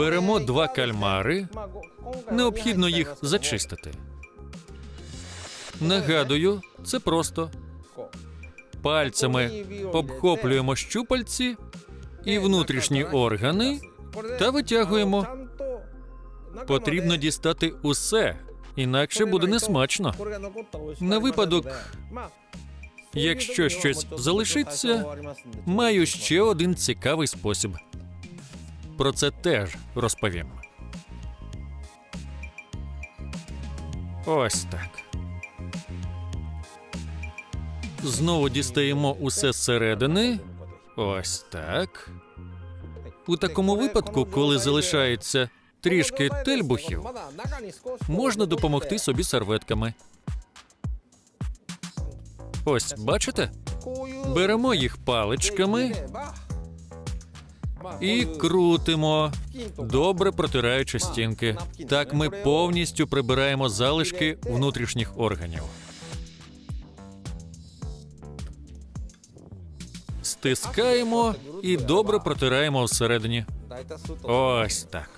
Беремо два кальмари. Необхідно їх зачистити. Нагадую, це просто. Пальцями обхоплюємо щупальці і внутрішні органи та витягуємо. Потрібно дістати усе, інакше буде несмачно. На випадок, Якщо щось залишиться, Маю ще один цікавий спосіб. Про це теж розповім. Ось так. Знову дістаємо усе зсередини. Ось так. У такому випадку, коли залишається трішки тельбухів, можна допомогти собі серветками. Ось, бачите? Беремо їх паличками і крутимо, добре протираючи стінки. Так ми повністю прибираємо залишки внутрішніх органів. Стискаємо і добре протираємо всередині. Ось так.